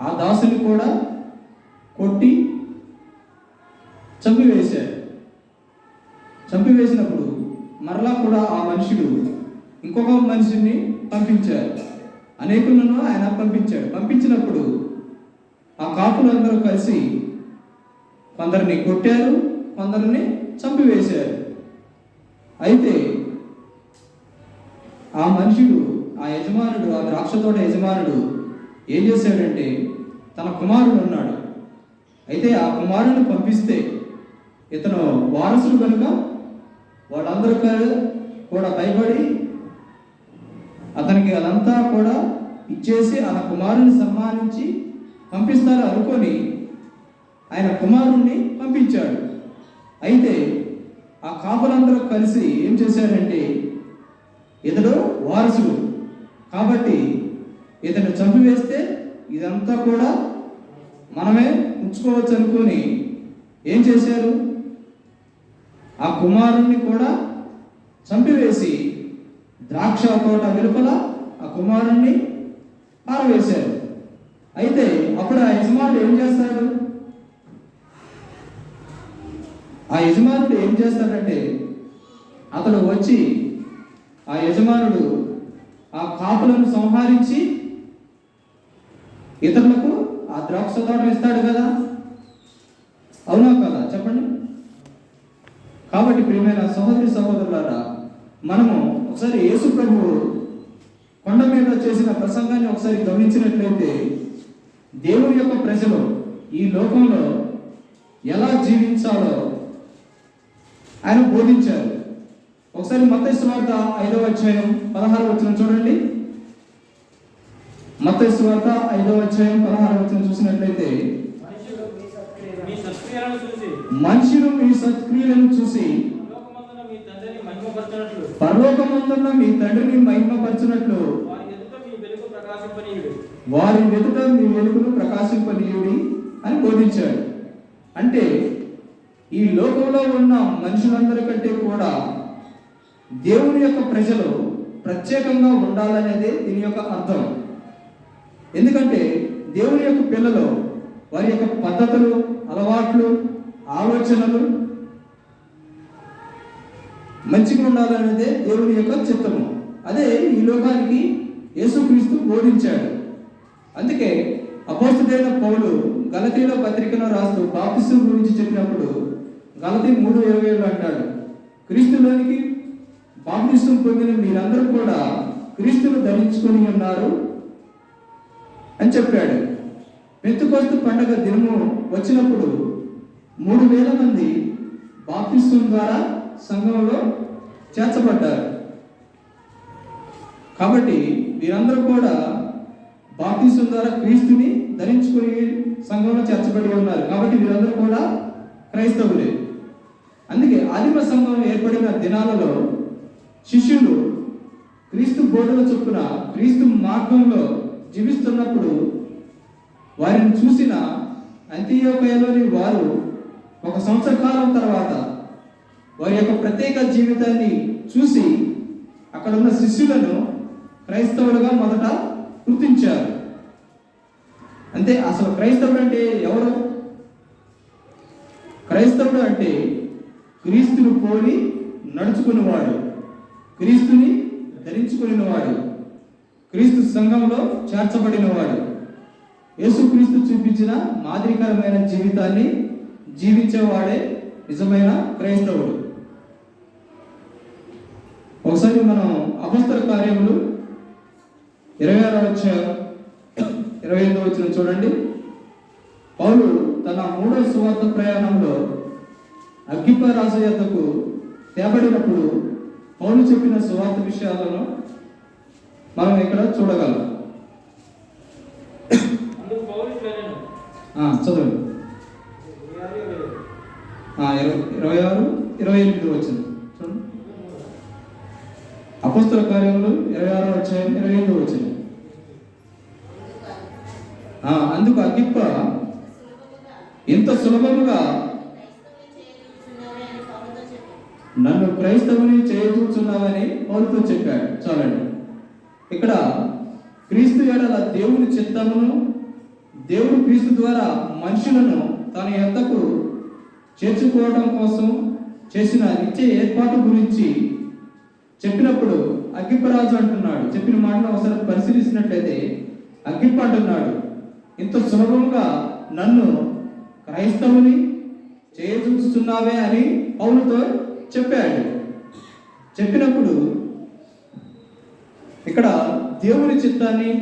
ఆ దాసుని కూడా కొట్టి చంపివేశారు. చంపివేసినప్పుడు మరలా కూడా ఆ మనుషుడు ఇంకొక మనిషిని పంపించారు. అనేకులను ఆయన పంపించాడు. పంపించినప్పుడు ఆ కాపులందరూ కలిసి కొందరిని కొట్టారు కొందరిని చంపివేశారు. అయితే ఆ మనుషుడు ఆ యజమానుడు ఆ ద్రాక్ష తోట యజమానుడు ఏం చేశాడంటే తన కుమారుడు ఉన్నాడు. అయితే ఆ కుమారుని పంపిస్తే ఇతను వారసుడు కనుక వాళ్ళందరూ కూడా భయపడి అతనికి అదంతా కూడా ఇచ్చేసి ఆ కుమారుని సన్మానించి పంపిస్తారు అనుకొని ఆయన కుమారుణ్ణి పంపించాడు. అయితే ఆ కాపులందరూ కలిసి ఏం చేశారంటే ఇతడు వారసుడు కాబట్టి ఇతను చంపివేస్తే ఇదంతా కూడా మనమే ఉంచుకోవచ్చు అనుకొని ఏం చేశారు? ఆ కుమారుణ్ణి కూడా చంపివేసి ద్రాక్ష తోట వెలుపల ఆ కుమారుణ్ణి పారవేశారు. అయితే అప్పుడు ఆ యజమానుడు ఏం చేస్తాడు? ఆ యజమానుడు ఏం చేస్తాడంటే అతడు వచ్చి ఆ యజమానుడు ఆ కాపులను సంహరించి ఇతరులకు ద్రాక్ష తోట ఇస్తాడు కదా? అవునా కదా? చెప్పండి. కాబట్టి ప్రియమైన సహోదరి సహోదరులారా మనము ఒకసారి యేసు ప్రభువు కొండ మీద చేసిన ప్రసంగాన్ని ఒకసారి గమనించినట్లయితే దేవుని యొక్క ప్రజలు ఈ లోకంలో ఎలా జీవించాలో ఆయన బోధించారు. ఒకసారి మత వార్త ఐదవ అధ్యాయం పదహారు వచ్చిన చూడండి. మత వార్త ఐదవ అధ్యాయం పదహారు వచ్చిన చూసినట్లయితే మనుషులు మీ సత్క్రియలను చూసి మనుషులు మీ మీ తండ్రిని మహిమపరచినట్లు వారి ఎదుట మీ వారి వెనుక మీ వెలుగును ప్రకాశింపనీయుడి అని బోధించాడు. అంటే ఈ లోకంలో ఉన్న మనుషులందరికంటే కూడా దేవుని యొక్క ప్రజలు ప్రత్యేకంగా ఉండాలనేదే దీని యొక్క అర్థం. ఎందుకంటే దేవుని యొక్క పిల్లలు వారి యొక్క పద్ధతులు అలవాట్లు ఆలోచనలు మంచిగా ఉండాలనేదే దేవుని యొక్క చిత్తము. అదే ఈ లోకానికి యేసుక్రీస్తు బోధించాడు. అందుకే అపోస్తుడైన పౌలు గలతీలో పత్రికలో రాస్తూ బాప్తిసం గురించి చెప్పినప్పుడు గలతీ మూడు ఇరవై ఏడు అంటాడు క్రీస్తులోనికి బాప్తిసం పొందిన మీరందరూ కూడా క్రీస్తును ధరించుకొని ఉన్నారు అని చెప్పాడు. పెంతుకోస్తు పండగ దినము వచ్చినప్పుడు మూడు వేల మంది బాప్తిస్వం ద్వారా సంఘంలో చేర్చబడ్డారు. కాబట్టి వీరందరూ కూడా బాప్తిస్వం ద్వారా క్రీస్తుని ధరించుకుని సంఘంలో చేర్చబడి ఉన్నారు. కాబట్టి వీరందరూ కూడా క్రైస్తవులే. అందుకే ఆదిమ సంఘం ఏర్పడిన దినాలలో శిష్యులు క్రీస్తు బోధన చొప్పున క్రీస్తు మార్గంలో జీవిస్తున్నప్పుడు వారిని చూసిన అంత్యోకయలోని వారు ఒక సంవత్సర కాలం తర్వాత వారి యొక్క ప్రత్యేక జీవితాన్ని చూసి అక్కడ ఉన్న శిష్యులను క్రైస్తవులుగా మొదట గుర్తించారు. అంతే అసలు క్రైస్తవుడు అంటే ఎవరు? క్రైస్తవుడు అంటే క్రీస్తును పోలి నడుచుకునేవాడు. క్రీస్తుని ధరించుకునేవాడు. క్రీస్తు సంఘంలో చేర్చబడినవాడు యేసుక్రీస్తు చూపించిన మాదిరికరమైన జీవితాన్ని జీవించేవాడే నిజమైన క్రైస్తవుడు. ఒకసారి మనం అపస్తల కార్యములు ఇరవై ఆరో వచ్చిన ఇరవై ఎనిమిదో వచ్చిన చూడండి. పౌలు తన మూడో సువార్త ప్రయాణంలో అగ్గిప రాజు యొద్దకు తేబడినప్పుడు పౌలు చెప్పిన సువార్త విషయాలను మనం ఇక్కడ చూడగలం? చదవండి. ఇరవై ఆరు, ఇరవై ఎనిమిది వచ్చింది. చూడండి. అపస్తుల కార్యములు ఇరవై ఆరో అధ్యాయం ఇరవై ఎనిమిది వచ్చింది. అందుకు అగ్గిప్ప ఇంత సులభముగా నన్ను క్రైస్తవుని చేయచూచున్నావని పౌరుతో చెప్పాడు. చాలండి. ఇక్కడ క్రీస్తు ఏడల దేవుని చిత్తమును దేవుడు క్రీస్తు ద్వారా మనుషులను తన ఎంతకు చేర్చుకోవడం కోసం చేసిన నిత్య ఏర్పాటు గురించి చెప్పినప్పుడు అగ్గిపరాజు అంటున్నాడు. చెప్పిన మాటను ఒకసారి పరిశీలించినట్లయితే అగ్గిప్ప అంటున్నాడు ఇంత సులభంగా నన్ను క్రైస్తవుని చేయచూస్తున్నావే అని పౌరుతో చెప్పాడు. చెప్పినప్పుడు ఇక్కడ దేవుని చిత్తాన్ని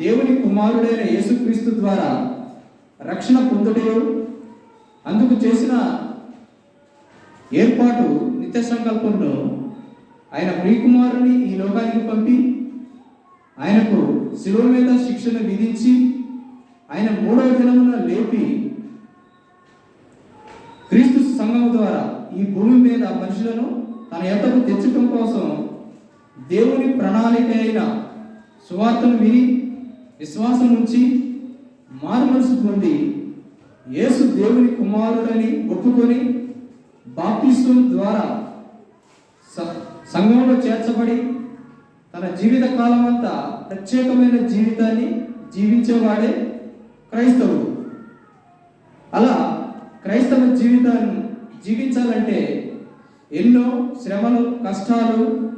దేవుని కుమారుడైన యేసుక్రీస్తు ద్వారా రక్షణ పొందుటయు అందుకు చేసిన ఏర్పాటు నిత్య సంకల్పంలో ఆయన ప్రియకుమారుని ఈ లోకానికి పంపి ఆయనకు శిలువ మీద శిక్షణ విధించి ఆయన మూడవ దినమున లేపి క్రీస్తు సంఘం ద్వారా ఈ భూమి మీద మనుషులను తన ఎంతకు తెచ్చటం కోసం దేవుని ప్రణాళిక అయిన సువార్తను విని విశ్వాసం ఉంచి మారు మనసు పొంది యేసు దేవుని కుమారుడని ఒప్పుకొని బాప్తిస్వం ద్వారా సంఘంలో చేర్చబడి తన జీవిత కాలం అంతా ప్రత్యేకమైన జీవితాన్ని జీవించేవాడే క్రైస్తవుడు. అలా క్రైస్తవ జీవితాన్ని జీవించాలంటే ఎన్నో శ్రమలు కష్టాలు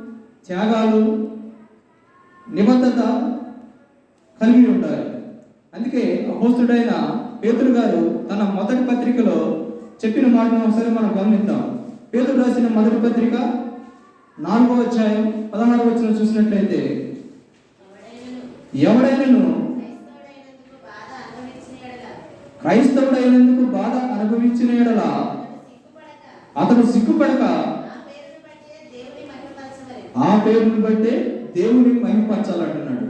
త్యాగాలు నిబద్ధత కలిగి ఉండాలి. అందుకే అపోస్తుడైన పేతుడు గారు తన మొదటి పత్రికలో చెప్పిన మాటను ఒకసారి మనం గమనిద్దాం. పేతుడు రాసిన మొదటి పత్రిక నాలుగో అధ్యాయం పదహారు వచ్చిన చూసినట్లయితే ఎవడైనను క్రైస్తవుడైనందుకు బాధ అనుభవించిన ఎడల అతడు సిగ్గుపడక ఆ పేరుని బట్టే దేవుని మహిమపరచాలంటున్నాడు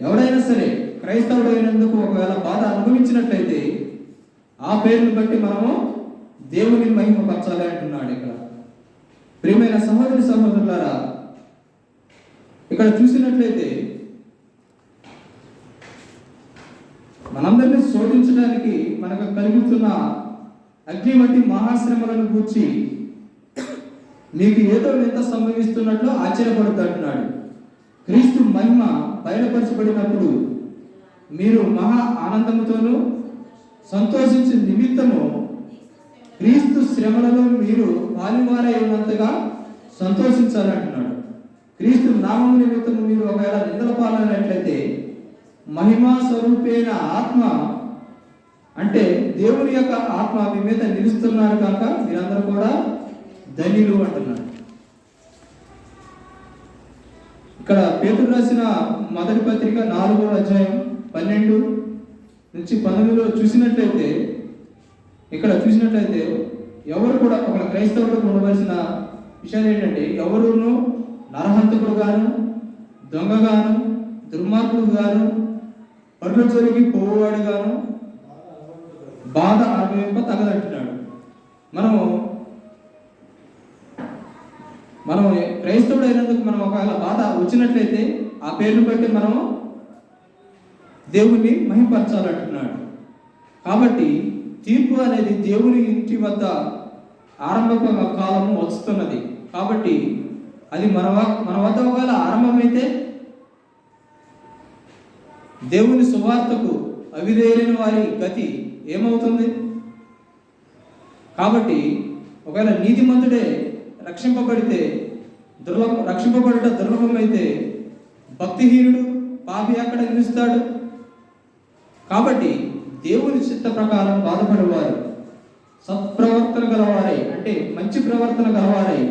ఎవడైనా సరే క్రైస్తవుడైనందుకు ఒకవేళ బాధ అనుభవించినట్లయితే ఆ పేరుని బట్టి మనము దేవుని మహిమపరచాలి అంటున్నాడు ఇక్కడ. ప్రియమైన సహోదరి సహోదరులారా ఇక్కడ చూసినట్లయితే మనందరినీ శోధించడానికి మనకు కలుగుతున్న అగ్ని వంటి మహాశ్రమలను గూర్చి మీకు ఏదో వింత సంభవిస్తున్నట్లు ఆశ్చర్యపడద్దు క్రీస్తు మహిమ బయలుపరచబడినప్పుడు మీరు మహా ఆనందముతోనూ సంతోషించే నిమిత్తము క్రీస్తు శ్రమలలో మీరు పాలివారైనంతగా సంతోషించాలంటున్నాడు క్రీస్తు నామం నిమిత్తము మీరు ఒకవేళ నిందల పాలనట్లయితే మహిమా స్వరూపేణ ఆత్మ అంటే దేవుని యొక్క ఆత్మ మీ మీద నిలుస్తున్నారు కాక మీరందరూ కూడా ధనిలు అంటున్నాడు. ఇక్కడ పేతురు రాసిన మొదటి పత్రిక నాలుగో అధ్యాయం పన్నెండు నుంచి పంతొమ్మిదిలో చూసినట్లయితే ఇక్కడ చూసినట్లయితే ఎవరు కూడా ఒక క్రైస్తవులకు ఉండవలసిన విషయాలు ఏంటంటే ఎవరును నరహంతకుడు గాను దొంగగాను దుర్మార్గుడు గాను పరుల చోరికి పోవాడు గాను బాధ అనుభవింప తగదంటున్నాడు. మనము మనం క్రైస్తవుడు అయినందుకు మనం ఒకవేళ బాధ వచ్చినట్లయితే ఆ పేరును బట్టి మనము దేవుణ్ణి మహింపరచాలంటున్నాడు. కాబట్టి తీర్పు అనేది దేవుని ఇంటి వద్ద ఆరంభక కాలము వస్తున్నది. కాబట్టి అది మన వ- మన వద్ద ఒకవేళ ఆరంభమైతే దేవుని సువార్తకు అవిధేయులైన వారి గతి ఏమవుతుంది? కాబట్టి ఒకవేళ నీతిమంతుడే రక్షింపబడితే దుర్లభ రక్షింపబడుట దుర్లభమైతే భక్తిహీనుడు పాపి అక్కడ నిలుస్తాడు. కాబట్టి దేవుని చిత్త ప్రకారం బాధపడేవారు సత్ప్రవర్తన గలవారై అంటే మంచి ప్రవర్తన గలవారై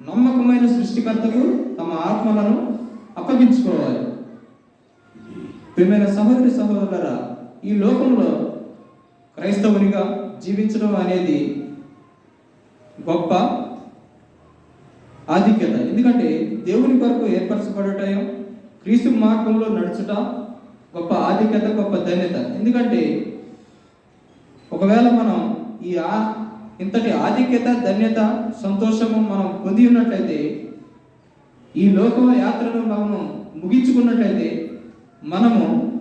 నమ్మకమైన సృష్టికర్తకు తమ ఆత్మలను అప్పగించుకోవాలి. ప్రియమైన సహోదరి సహోదరులరా ఈ లోకంలో క్రైస్తవునిగా జీవించడం అనేది గొప్ప ఆధిక్యత. ఎందుకంటే దేవుని కొరకు ఏర్పరచబడటం క్రీస్తు మార్గంలో నడుచుట గొప్ప ఆధిక్యత గొప్ప ధన్యత. ఎందుకంటే ఒకవేళ మనం ఈ ఆ ఇంతటి ఆధిక్యత ధన్యత సంతోషము మనం పొంది ఉన్నట్లయితే ఈ లోక యాత్రను మనము ముగించుకున్నట్లయితే మనము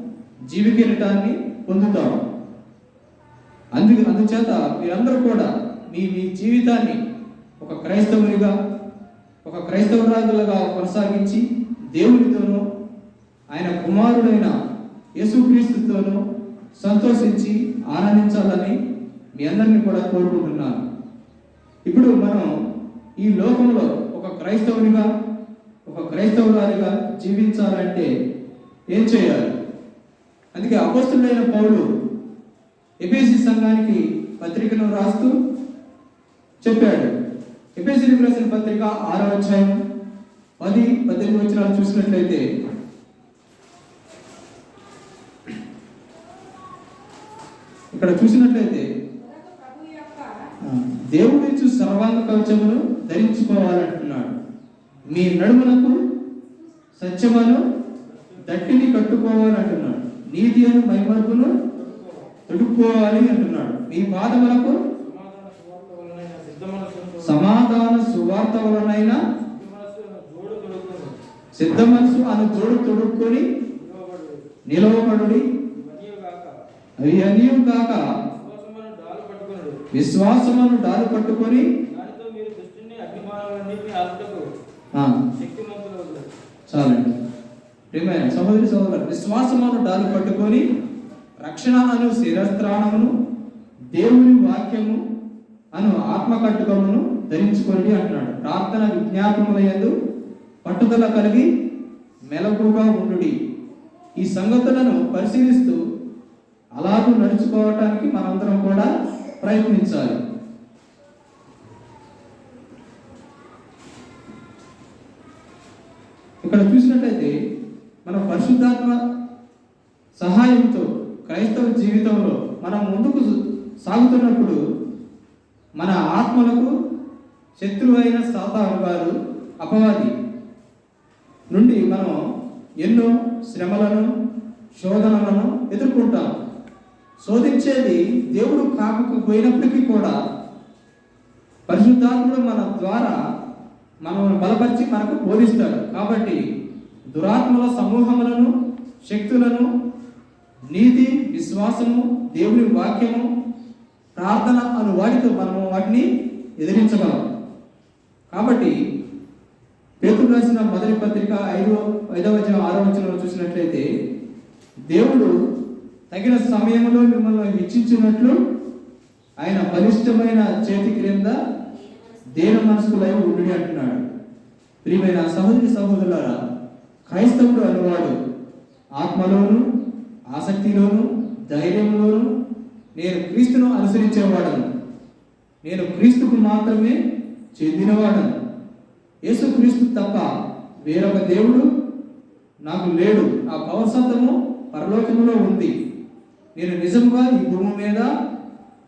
జీవికిరటాన్ని పొందుతాం. అందు అందుచేత మీరందరూ కూడా మీ మీ జీవితాన్ని ఒక క్రైస్తవునిగా ఒక క్రైస్తవరాజులుగా కొనసాగించి దేవునితోనూ ఆయన కుమారుడైన యేసుక్రీస్తుతోనూ సంతోషించి ఆనందించాలని మీ అందరినీ కూడా కోరుకుంటున్నాను. ఇప్పుడు మనం ఈ లోకంలో ఒక క్రైస్తవునిగా ఒక క్రైస్తవురాలిగా జీవించాలంటే ఏం చేయాలి? అందుకే అపోస్తుడైన పౌరుడు ఎపిసి సంఘానికి పత్రికను రాస్తూ చెప్పాడు. ఎపిసిలకు రాసిన పత్రిక ఆరో అధ్యాయం పది పద్దెనిమిది వచ్చినాలు చూసినట్లయితే ఇక్కడ చూసినట్లయితే మొదట ప్రభు సర్వాంగ కవచమును ధరించుకోవాలంటున్నాడు. మీ నడుమునకు సత్యమను దట్టిని కట్టుకోవాలంటున్నాడు. నీతి అను మైమర్పును తొడుక్కోవాలి అంటున్నాడు. మీ పాదములకు సమాధాన సువార్త సిద్ధ వలనైనా సిద్ధ మనసు సిద్ధ తోడు అను తొడుక్కొని నిలవబడుడి. అవి అనియు కాక విశ్వాసమును డాలు పట్టుకొని చాలండి. ప్రియమైన సహోదరి సహోదరు విశ్వాసమును డాలు పట్టుకొని రక్షణ అను శిరస్త్రాణమును దేవుని వాక్యము అను ఆత్మకట్టుకమును ధరించుకోండి అంటున్నాడు. ప్రార్థన విజ్ఞాపములందు పట్టుదల కలిగి మెలకుగా ఉండుడి. ఈ సంగతులను పరిశీలిస్తూ అలాగూ నడుచుకోవటానికి మనందరం కూడా ప్రయత్నించాలి. ఇక్కడ చూసినట్లయితే మన పరిశుద్ధాత్మ సహాయంతో క్రైస్తవ జీవితంలో మనం ముందుకు సాగుతున్నప్పుడు మన ఆత్మలకు శత్రువైన సాతాను గారు అపవాది. నుండి మనం ఎన్నో శ్రమలను శోధనలను ఎదుర్కొంటాం. శోధించేది దేవుడు కాకపోయినప్పటికీ కూడా పరిశుద్ధాత్ముడు మన ద్వారా మనల్ని బలపరిచి మనకు బోధిస్తాడు. కాబట్టి దురాత్మల సమూహములను శక్తులను నీతి విశ్వాసము దేవుని వాక్యము ప్రార్థన అను వాటితో మనము వాటిని ఎదిరించగలం. కాబట్టి పేరు రాసిన మొదటి పత్రిక ఐదో ఐదవ వచనం ఆరో వచనంలో చూసినట్లయితే దేవుడు తగిన సమయంలో మిమ్మల్ని హెచ్చించినట్లు ఆయన బలిష్టమైన చేతి క్రింద దేన మనసుకులై ఉండి అంటున్నాడు. ప్రియమైన సహోదరి సహోదరులారా క్రైస్తవుడు అనువాడు ఆత్మలోను ఆసక్తిలోను ధైర్యంలోను నేను క్రీస్తును అనుసరించేవాడను. నేను క్రీస్తుకు మాత్రమే చెందినవాడను యేసుక్రీస్తు తప్ప వేరొక దేవుడు నాకు లేడు. ఆ పౌరసత్వము పరలోకములో ఉంది. నేను నిజంగా ఈ భూమి మీద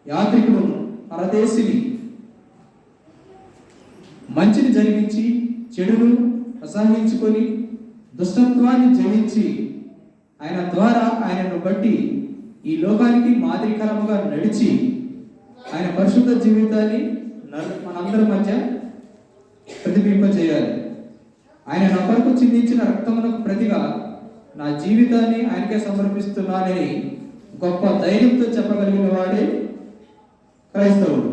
యాత్రికుడును పరదేశిని. మంచిని జరిగించి చెడును అసహించుకొని దుష్టత్వాన్ని జయించి ఆయన ద్వారా ఆయనను బట్టి ఈ లోకానికి మాదిరికరముగా నడిచి ఆయన పరిశుద్ధ జీవితాన్ని మనందరి మధ్య ప్రతిబింబచేయాలి ఆయన నా కొరకు చిందించిన రక్తమునకు ప్రతిగా నా జీవితాన్ని ఆయనకే సమర్పిస్తున్నానని గొప్ప ధైర్యంతో చెప్పగలిగిన వాడే క్రైస్తవుడు.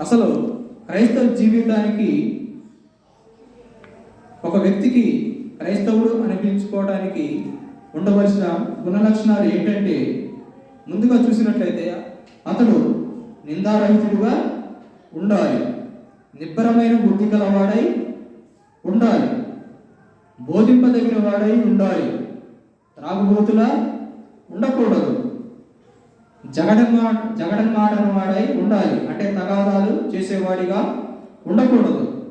అసలు క్రైస్తవ జీవితానికి ఒక వ్యక్తికి క్రైస్తవుడు అనిపించుకోవడానికి ఉండవలసిన గుణ లక్షణాలు ఏంటంటే ముందుగా చూసినట్లయితే అతడు నిందారహితుడుగా ఉండాలి. నిబ్బరమైన బుద్ధి గలవాడై ఉండాలి. బోధింపదగిన వాడై ఉండాలి. త్రాగుబోతుల ఉండకూడదు. జగడంగా జగడంగాడని వాడై ఉండాలి. అంటే తగాదాలు చేసేవాడిగా ఉండకూడదు.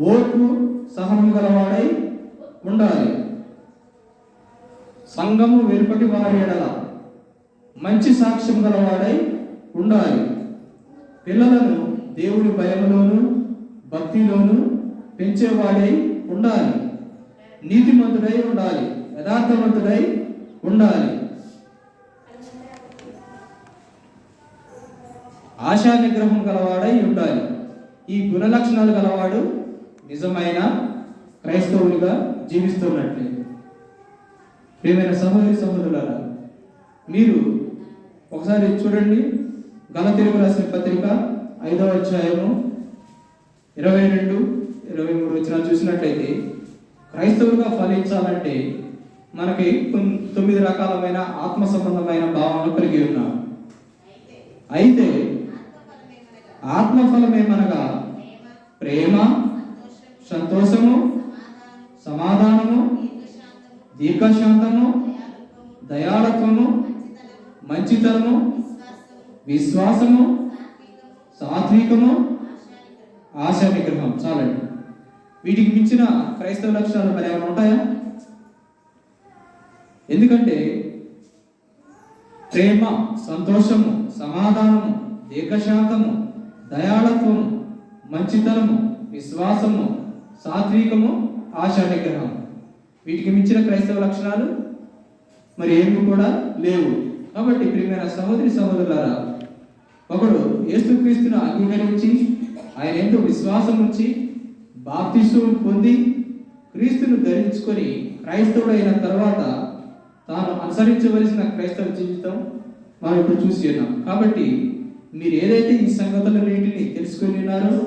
ఓర్పు సహనం గలవాడై ఉండాలి. సంఘము వెలుపటి వారి ఎడల మంచి సాక్ష్యం గలవాడై ఉండాలి. పిల్లలను దేవుని భయంలోను భక్తిలోను పెంచేవాడై ఉండాలి. నీతిమంతుడై ఉండాలి. యథార్థవంతుడై ఉండాలి. ఆశా నిగ్రహం గలవాడై ఉండాలి. ఈ గుణ లక్షణాలు గలవాడు నిజమైన క్రైస్తవునిగా జీవిస్తున్నట్లే. ప్రియమైన సహోదరి సహోదరులారా మీరు ఒకసారి చూడండి. గలతెలుగు రాసిన పత్రిక ఐదవ అధ్యాయము ఇరవై రెండు ఇరవై మూడు వచ్చిన చూసినట్లయితే క్రైస్తవులుగా ఫలించాలంటే మనకి తొమ్మిది రకాలమైన ఆత్మ సంబంధమైన భావనలు కలిగి ఉన్నాం. అయితే ఆత్మఫలమేమనగా ప్రేమ సంతోషము సమాధానము దీర్ఘశాంతము దయాళత్వము మంచితనము విశ్వాసము సాత్వికము ఆశా విగ్రహం చాలండి. వీటికి మించిన క్రైస్తవ లక్షణాలు మరి ఏమైనా ఉంటాయా? ఎందుకంటే ప్రేమ సంతోషము సమాధానము దీర్ఘశాంతము దయాళత్వము మంచితనము విశ్వాసము సాత్వికము ఆశా నిగ్రహం వీటికి మించిన క్రైస్తవ లక్షణాలు మరి ఏమి కూడా లేవు. కాబట్టి ప్రియమైన సహోదరి సహోదరులారా ఒకడు యేసుక్రీస్తును అంగీకరించి ఆయన ఎంతో విశ్వాసం ఉంచి బాప్తిస్వం పొంది క్రీస్తును ధరించుకొని క్రైస్తవుడైన తర్వాత తాను అనుసరించవలసిన క్రైస్తవ జీవితం మనం ఇప్పుడు చూసి ఉన్నాం. కాబట్టి మీరు ఏదైతే ఈ సంగతులన్నింటినీ తెలుసుకొని ఉన్నారో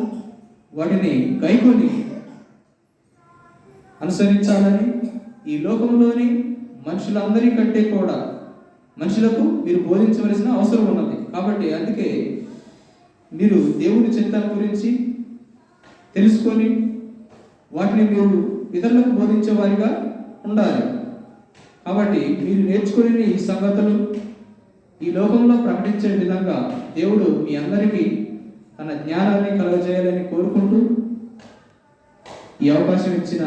వాటిని గైకొని అనుసరించాలని ఈ లోకంలోని మనుషులందరి కంటే కూడా మనుషులకు మీరు బోధించవలసిన అవసరం ఉన్నది. కాబట్టి అందుకే మీరు దేవుని చింతల గురించి తెలుసుకొని వాటిని మీరు ఇతరులకు బోధించే వారిగా ఉండాలి. కాబట్టి మీరు నేర్చుకునే ఈ సంగతులు ఈ లోకంలో ప్రకటించే విధంగా దేవుడు మీ అందరికీ తన జ్ఞానాన్ని కలుగజేయాలని కోరుకుంటూ ఈ అవకాశం ఇచ్చిన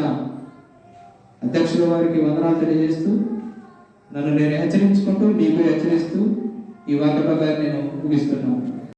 అధ్యక్షుల వారికి వందనాలు తెలియజేస్తూ నన్ను నేను హెచ్చరించుకుంటూ మీకు హెచ్చరిస్తూ ఈ వార్త పదాన్ని నేను ముగిస్తున్నాను.